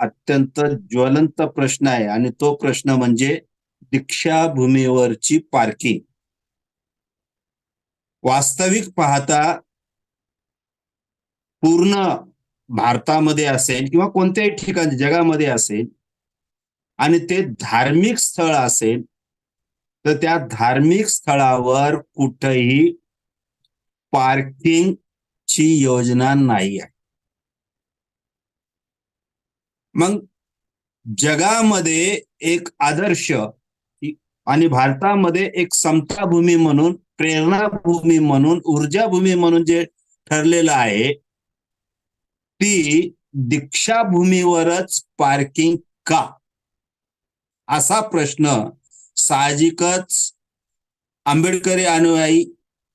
अत्यंत ज्वलंत प्रश्न आहे आणि तो प्रश्न म्हणजे दीक्षाभूमीवरची पार्किंग. वास्तविक पाहता पूर्ण भारतामध्ये असेल किंवा कोणत्याही ठिकाणी जगामध्ये असेल आणि ते धार्मिक स्थळ असेल तर त्या धार्मिक स्थळावर कुठेही पार्किंग ची योजना नाही आहे. मग जगामध्ये एक आदर्श आणि भारतामध्ये एक समताभूमी म्हणून प्रेरणाभूमी म्हणून ऊर्जाभूमी म्हणून जे ठरलेलं आहे ती दीक्षाभूमीवरच पार्किंग का? असा प्रश्न साहजिकच आंबेडकरी अनुयायी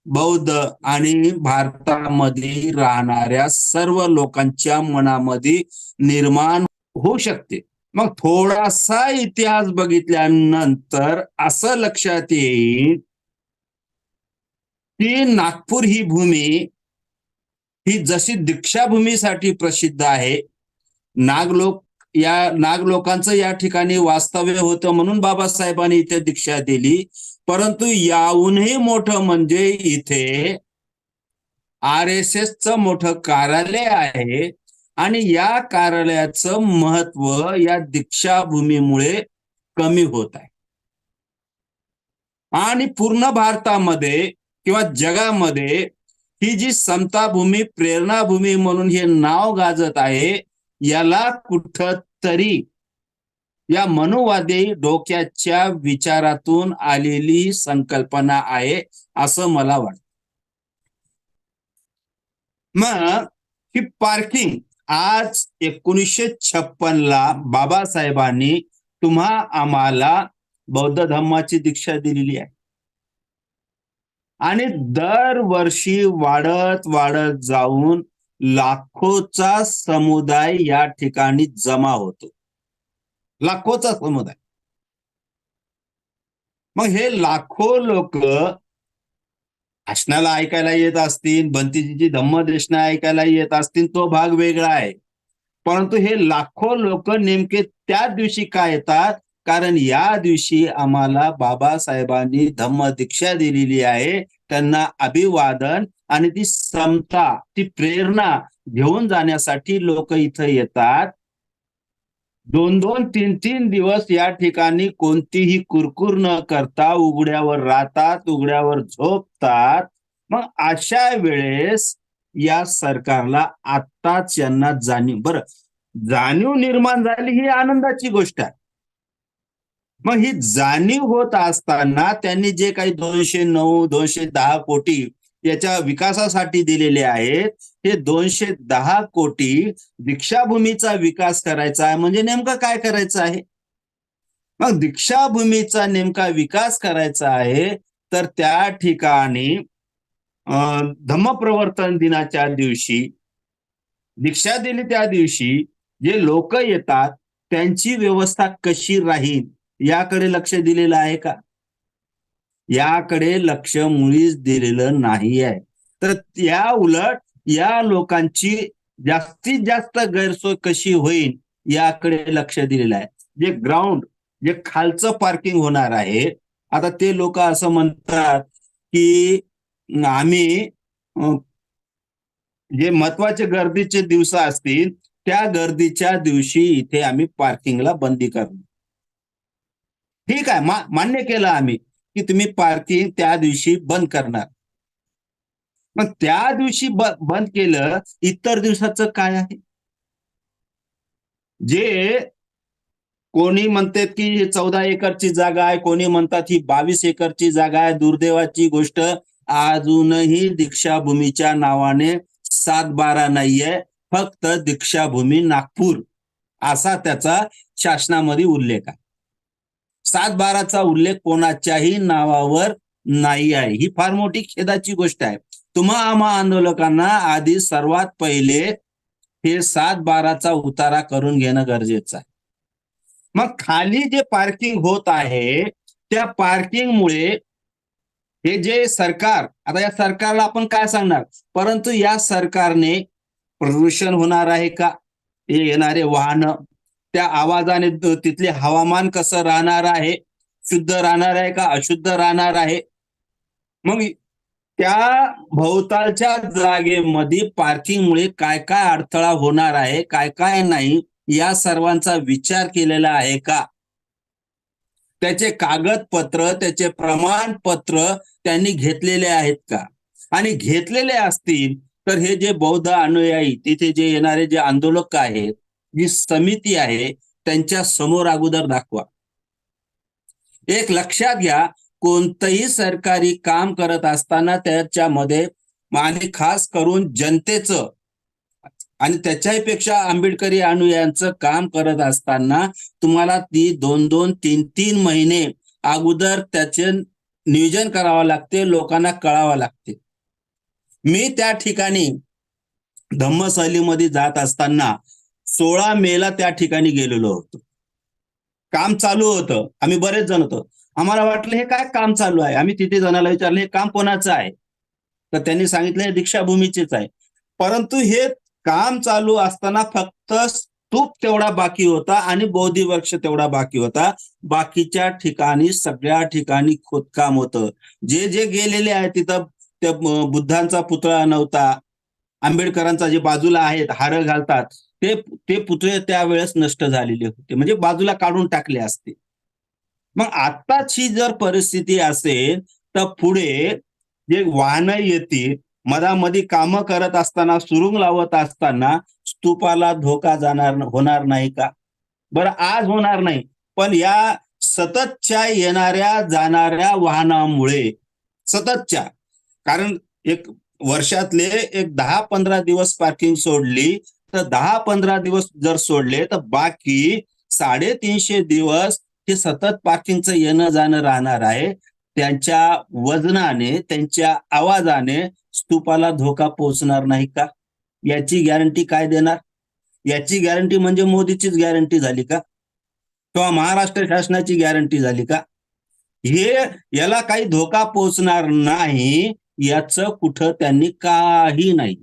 बौद्ध आणि भारतामध्ये राहणाऱ्या सर्व लोकांच्या मनामध्ये निर्माण होऊ शकते. मग थोडासा इतिहास बघितल्यानंतर असं लक्षात येईल की नागपूर ही भूमी ही जशी दीक्षाभूमीसाठी प्रसिद्ध आहे नागलोक या नागलोकांचं या ठिकाणी वास्तव्य होतं म्हणून बाबासाहेबांनी इथे दीक्षा दिली. परंतु याहूनही मोठं म्हणजे इथे आर एस च मोठं कार्यालय आहे आणि या कार्यालयाचं महत्त्व या दीक्षाभूमीमुळे कमी होत आहे. आणि पूर्ण भारतामध्ये किंवा जगामध्ये ही जी समताभूमी प्रेरणाभूमी म्हणून हे नाव गाजत आहे याला कुठं तरी या मनुवादी डोक्याच्या विचारातून आलेली संकल्पना आहे असं मला वाटतं. मग ही पार्किंग आज एकोणीसशे छप्पन ला बाबासाहेबांनी तुम्हा आम्हाला बौद्ध धर्माची दीक्षा दिलेली आहे. आणि दरवर्षी वाढत वाढत जाऊन लाखोचा समुदाय या ठिकाणी जमा होतो. लाखोचा समुदाय. मग हे लाखो लोक भाषणाला ऐकायला येत असतील बंतीजीची धम्मदेशना ऐकायला येत असतील तो भाग वेगळा आहे. परंतु हे लाखो लोक नेमके त्या दिवशी का येतात? कारण या दिवशी आम्हाला बाबासाहेबांनी धम्म दीक्षा दिलेली आहे. त्यांना अभिवादन आणि ती समता ती प्रेरणा घेऊन जाण्यासाठी लोक इथं येतात. दोन दोन तीन तीन दिवस या ठिकाणी कोणतीही कुरकुर न करता उघड्यावर राहतात उघड्यावर झोपतात. मग अशा वेळेस या सरकारला आत्ताच यांना जाणीव बरं जाणीव निर्माण झाली ही आनंदाची गोष्ट आहे. मग ही जाणीव होत असताना त्यांनी जे काही दोनशे नऊ दोनशे दहा कोटी त्याच्या विकासासाठी दिलेले आहेत. हे दोनशे दहा कोटी दीक्षाभूमीचा विकास करायचा आहे. म्हणजे नेमकं काय करायचं आहे? मग दीक्षाभूमीचा नेमका विकास करायचा आहे तर त्या ठिकाणी धम्मप्रवर्तन दिनाच्या दिवशी दीक्षा दिली त्या दिवशी जे लोक येतात त्यांची व्यवस्था कशी राहील याकडे लक्ष दिलेलं आहे का? याकडे लक्ष मुळीच दिलेलं नाही आहे तर या उलट या लोकांची जास्तीत जास्त गैरसोय कशी होईल याकडे लक्ष दिलेलं आहे. जे ग्राउंड जे खालचं पार्किंग होणार आहे आता ते लोक असं म्हणतात की आम्ही जे महत्त्वाचे गर्दीचे दिवस असतील त्या गर्दीच्या दिवशी इथे आम्ही पार्किंगला बंदी करू ठीक आहे मान्य केलं आम्ही. की तुम्ही पार्किंग त्या दिवशी बंद करणार. मग त्या दिवशी बंद केलं इतर दिवसाचं काय आहे? जे कोणी म्हणतात की चौदा एकरची जागा आहे कोणी म्हणतात ही बावीस एकरची जागा आहे दुर्दैवाची गोष्ट अजूनही दीक्षाभूमीच्या नावाने सात बारा नाहीये फक्त दीक्षाभूमी नागपूर असा त्याचा शासनामध्ये उल्लेख आहे. सात बाराचा उल्लेख कोणाच्याही नावावर नाही आहे. ही फार मोठी खेदाची गोष्ट आहे. तुम्हा आम्हा आंदोलकांना आधी सर्वात पहिले हे सात बाराचा उतारा करून घेणं गरजेचं आहे. मग खाली जे पार्किंग होत आहे त्या पार्किंगमुळे हे जे सरकार आता या सरकारला आपण काय सांगणार? परंतु या सरकारने प्रदूषण होणार आहे का? हे येणारे वाहन त्या आवाजाने तिथले हवामान कसं राहणार आहे? शुद्ध राहणार आहे का अशुद्ध राहणार आहे? मग त्या भोवतालच्या जागेमध्ये पार्किंगमुळे काय काय अडथळा होणार आहे? काय काय नाही? या सर्वांचा विचार केलेला आहे का? त्याचे कागदपत्र त्याचे प्रमाणपत्र त्यांनी घेतलेले आहेत का? आणि घेतलेले असतील तर हे जे बौद्ध अनुयायी तिथे जे येणारे जे आंदोलक आहेत जी समिती आहे त्यांच्यासमोर अगोदर दाखवा. एक लक्षात घ्या कोणतंही सरकारी काम करत असताना त्याच्यामध्ये आणि खास करून जनतेचं आणि त्याच्याही पेक्षा आंबेडकरी अनुयायांचं काम करत असताना तुम्हाला ती दोन दोन तीन तीन महिने अगोदर त्याचे नियोजन करावं लागते लोकांना कळावं लागते. मी त्या ठिकाणी धम्मसहलीमध्ये जात असताना सोळा मेला त्या ठिकाणी गेलेलो होतो. काम चालू होतं. आम्ही बरेच जण होतो. आम्हाला वाटलं हे काय काम चालू आहे? आम्ही तिथे जणाला विचारलं हे काम कोणाचं आहे? तर त्यांनी सांगितलं हे दीक्षाभूमीचेच आहे. परंतु हे काम चालू असताना फक्त स्तूप तेवढा बाकी होता आणि बौद्धी वृक्ष तेवढा बाकी होता. बाकीच्या ठिकाणी सगळ्या ठिकाणी खोदकाम होतं. जे जे गेलेले आहे तिथं त्या बुद्धांचा पुतळा नव्हता. आंबेडकरांचा जे बाजूला आहेत हार घालतात ते ते पुतळे त्यावेळेस नष्ट झालेले होते. म्हणजे बाजूला काढून टाकले असते. मग आत्ताची जर परिस्थिती असेल तर पुढे जे वाहनं येतील मधामध्ये कामं करत असताना सुरुंग लावत असताना स्तूपाला धोका जाणार होणार नाही का? बरं आज होणार नाही. पण या सततच्या येणाऱ्या जाणाऱ्या वाहनामुळे सततच्या कारण एक वर्षातले एक दहा पंधरा दिवस पार्किंग सोडली तर दहा पंधरा दिवस जर सोडले तर बाकी साडेतीनशे दिवस हे सतत पार्किंगचं येणं जाणं राहणार आहे. त्यांच्या वजनाने त्यांच्या आवाजाने स्तूपाला धोका पोहोचणार नाही का? याची गॅरंटी काय देणार? याची गॅरंटी म्हणजे मोदीचीच गॅरंटी झाली का? किंवा महाराष्ट्र शासनाची गॅरंटी झाली का? हे याला काही धोका पोहोचणार नाही. याचं कुठं त्यांनी काही नाही.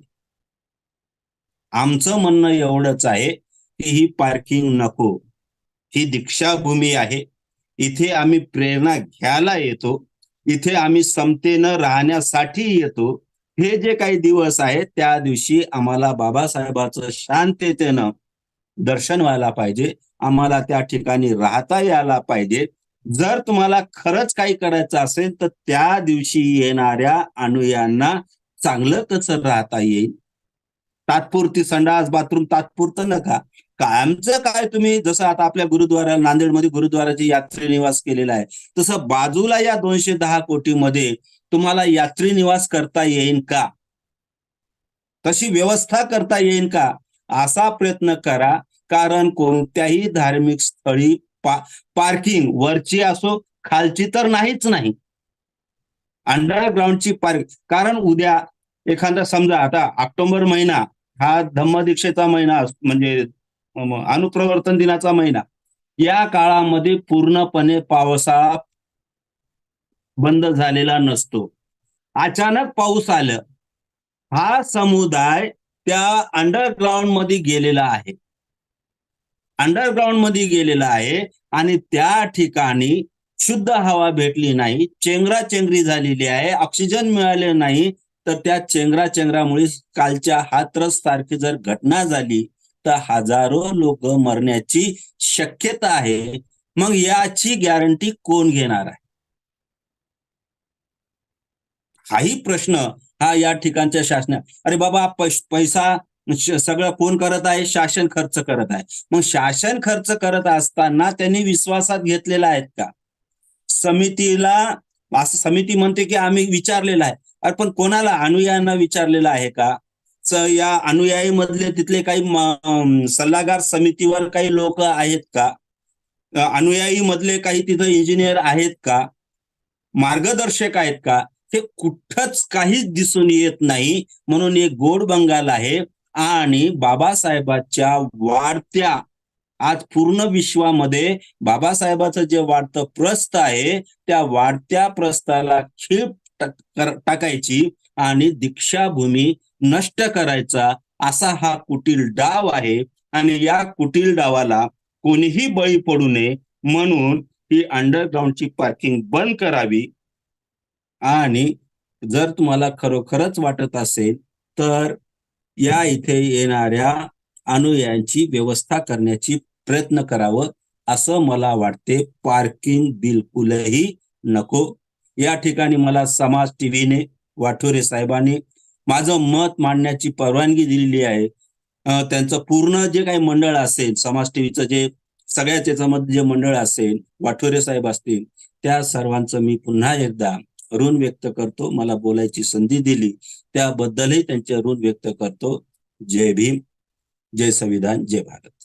आमचं म्हणणं एवढंच आहे की ही पार्किंग नको. ही दीक्षाभूमी आहे. इथे आम्ही प्रेरणा घ्यायला येतो. इथे आम्ही समतेनं राहण्यासाठी येतो. हे जे काही दिवस आहेत त्या दिवशी आम्हाला बाबासाहेबाचं शांततेनं दर्शन व्हायला पाहिजे. आम्हाला त्या ठिकाणी राहता यायला पाहिजे. जर तुम्हाला खरंच काही करायचं असेल तर त्या दिवशी येणाऱ्या अनुयांना चांगलं कसं राहता येईल? तात्पुरती संडास बाथरूम तात्पुरतं नका. कायमचं काय तुम्ही जसं आता आपल्या गुरुद्वारा नांदेडमध्ये गुरुद्वाराची यात्री निवास केलेला आहे तसं बाजूला या दोनशे दहा कोटीमध्ये तुम्हाला यात्री निवास करता येईल का? तशी व्यवस्था करता येईल का? असा प्रयत्न करा कारण कोणत्याही धार्मिक स्थळी पा पार्किंग वरची असो खालची तर नाहीच नाही. अंडरग्राऊंडची पार्क कारण उद्या एखादा समजा आता ऑक्टोबर महिना हा धम्मदीक्षेचा महिना म्हणजे अनुप्रवर्तन दिनाचा महिना या काळामध्ये पूर्णपणे पावसाळा बंद झालेला नसतो. अचानक पाऊस आलं. हा समुदाय त्या अंडरग्राऊंडमध्ये गेलेला आहे. अंडरग्राऊंडमध्ये गेलेला आहे. आणि त्या ठिकाणी शुद्ध हवा भेटली नाही. चेंगराचेंगरी झालेली आहे. ऑक्सिजन मिळाले नाही. तर त्या चेंगरा चेंगरामुळे कालच्या हातरस सारखी जर घटना झाली तर हजारो लोक मरण्याची शक्यता आहे. मग याची गॅरंटी कोण घेणार आहे? हाही प्रश्न हा या ठिकाणच्या शासना अरे बाबा पैसा सगळं कोण करत आहे? शासन खर्च करत आहे. मग शासन खर्च करत असताना त्यांनी विश्वासात घेतलेला आहेत का? समितीला असं समिती म्हणते की आम्ही विचारलेला आहे. अरे पण कोणाला अनुयायांना विचारलेलं आहे का? या अनुयायी मधले तिथले काही सल्लागार समितीवर काही लोक आहेत का? अनुयायी मधले काही तिथं इंजिनियर आहेत का? मार्गदर्शक आहेत का? हे कुठंच काहीच दिसून येत नाही. म्हणून एक गोड बंगाल आहे. आणि बाबासाहेबाच्या वाढत्या आज पूर्ण विश्वामध्ये बाबासाहेबाचं जे वाढतं प्रस्थ आहे त्या वाढत्या प्रस्थाला खीळ टाकायची आणि दीक्षाभूमी नष्ट करायचा असा हा कुटील डाव आहे. आणि या कुटील डावाला कोणीही बळी पडू नये म्हणून ही अंडरग्राऊंडची पार्किंग बंद करावी. आणि जर तुम्हाला खरोखरच वाटत असेल तर या इथे येणाऱ्या अनुयायांची व्यवस्था करण्याची प्रयत्न करावं असं मला वाटते. पार्किंग बिलकुलही नको. या ठिकाणी मला समाज टीव्हीने वाठोरे साहेबांनी माझं मत मांडण्याची परवानगी दिलेली आहे. त्यांचं पूर्ण जे काही मंडळ असेल समाज टीव्हीचं जे सगळ्याच याच्यामध्ये जे मंडळ असेल वाठोरे साहेब असतील त्या सर्वांचं मी पुन्हा एकदा ऋण व्यक्त करतो मला बोलायची संधी दिली त्याबद्दलही त्यांचे ऋण व्यक्त करतो. जय भीम जय संविधान जय भारत.